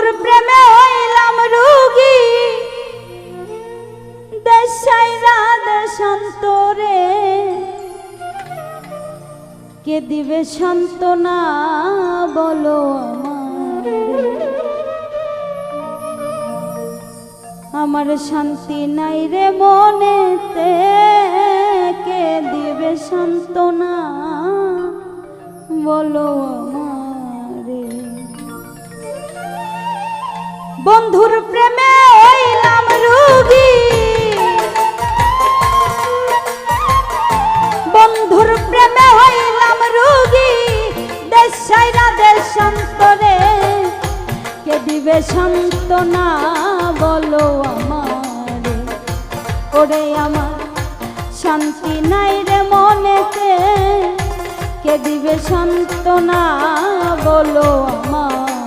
বন্ধুর প্রেমে হইলাম রুগী। কে দিবে সান্ত্বনা বলো আমারে? আমার শান্তি নাই রে মনেতে। কে দিবে সান্ত্বনা বলো দিবে সান্ত্বনা বলো আমার। ওরে আমার শান্তি নাই রে মনেতে। কে দিবে সান্ত্বনা বলো আমারে।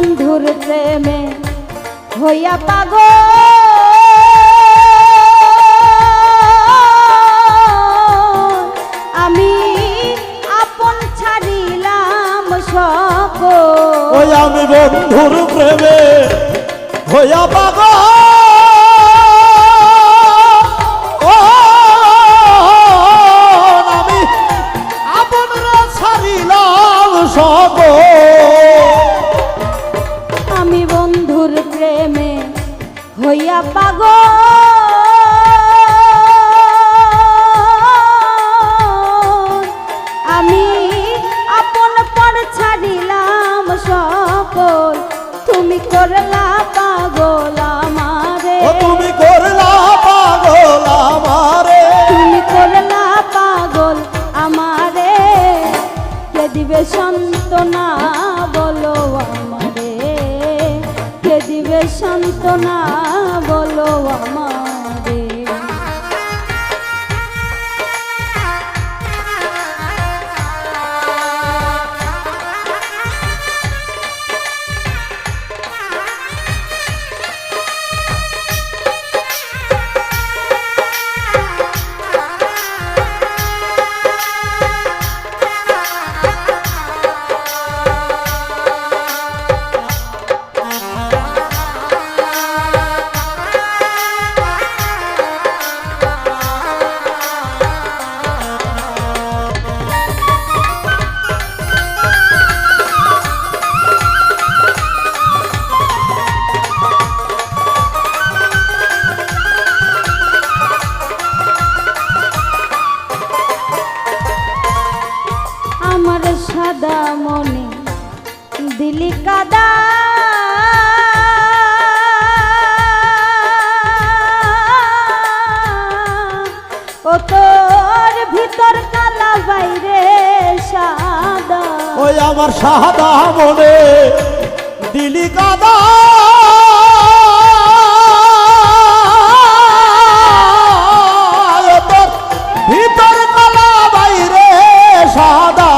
বন্ধুর প্রেমে হইয়া পাগ আমি আপন ছাড়িলাম ওই আমি বন্ধুর প্রেমে হইয়া পাগ পাগ আমি আপন পর ছাড়িলাম সকল। তুমি করলা পাগল আমারে। তুমি করলা পাগল আমারে। তুমি করলা পাগল আমারে। কে দিবে সান্ত্বনা বলো আমারে। কে দিবে সান্ত্বনা বলো ও তোর ভিতর কালা বাইরে সাদা। ওই আমার সাদা মনে দিলি কাদা। ভিতর কালা বাইরে সাদা।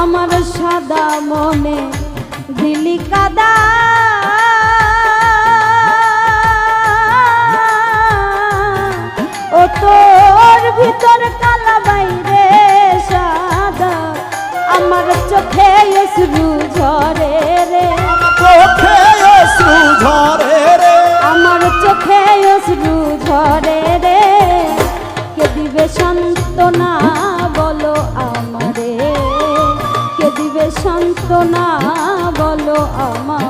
আমার সাদা মনে দিলি কাদা। ভিতর কালা বাইরে সাদা আমার চোখে শুরু ঝরে রে। চোখে শুরু ঝরে রে। আমার চোখে শুরু ঝরে রে। কে দিবে সান্ত্বনা বলো আমারে। কে দিবে সান্ত্বনা বলো আমার।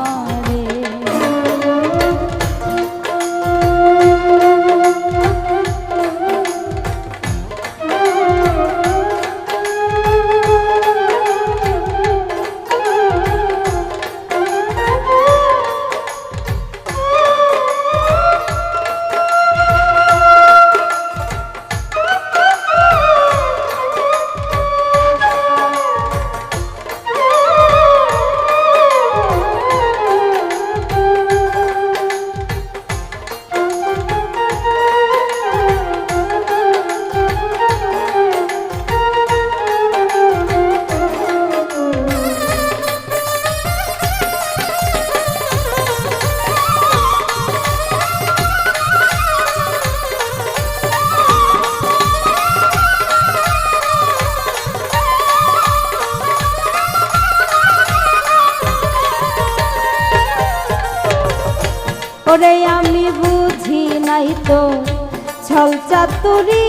ওরে আমি বুঝি নাই তো ছল চাতুরি।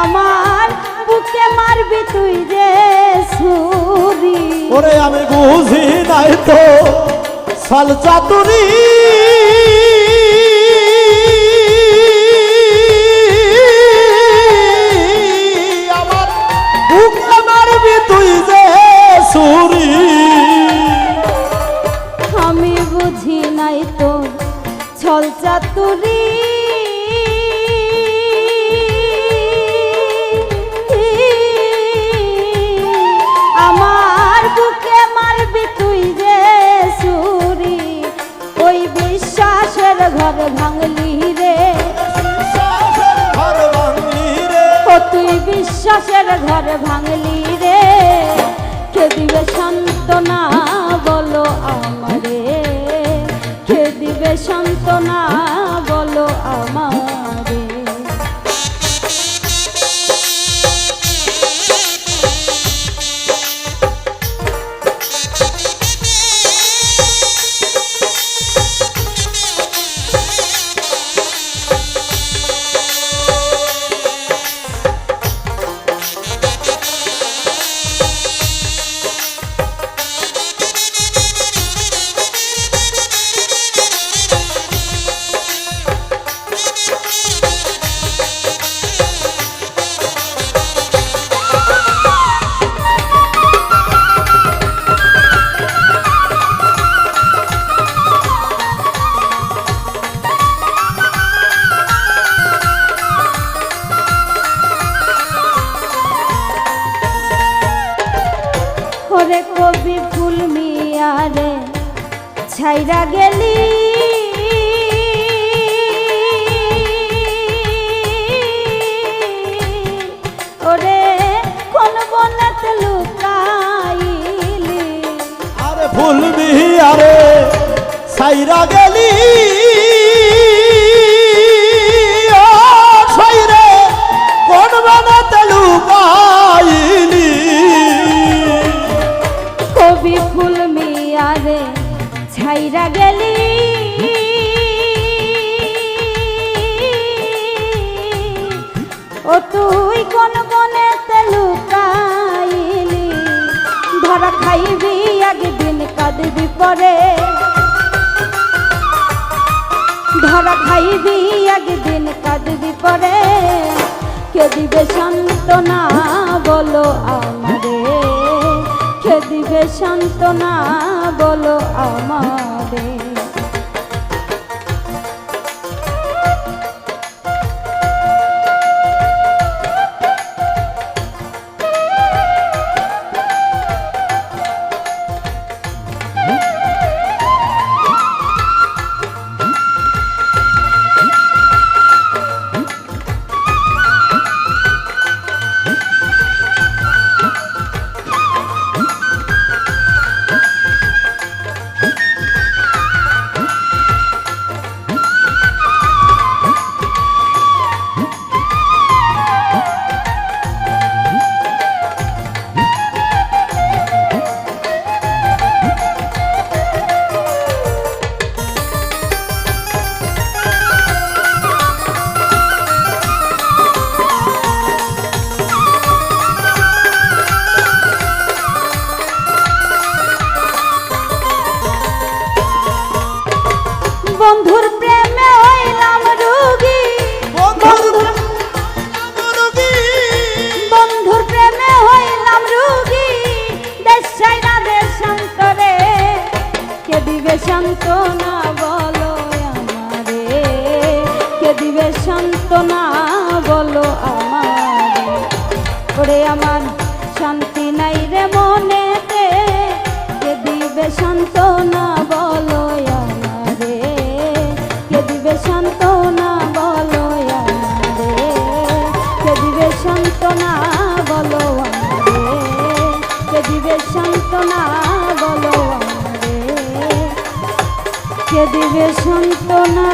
আমার বুকে মারবি তুই যে সুরি ওরে আমি বুঝি নাই তো ছল চাতুরি। চাতুরি ঘর ভাঙলি রে ঘর ভাঙলি রে। ও বিশ্বাসের ঘর ভাঙলি রে। কে দিবে সান্ত্বনা? সাইরা গেলি। ও কোন বানাতে লুকাইলি? কবি ফুল মিয়ারে ছাইরা গেলি। ও তুই কোন বনেতে লুকাইলি? ধরা খাইবি, একদিন কাঁদবি পরে। ধরা খাইবি একদিন কাঁদবি পরে। কে দিবে না বলো আমারে। কে দিবে না বলো আমারে। দিবে সান্ত্বনা বলো আমারে। কে দিবে সান্ত্বনা বলো আমারে। ওরে আমার শান্তি নাই রে মনেতে। কে দিবে সান্ত্বনা বলো আমারে। কে দিবে সান্ত্বনা বলো আমারে। কে দিবে সান্ত্বনা বলো আমারে। কে দিবে সান্ত্বনা কে দিবে সান্ত্বনা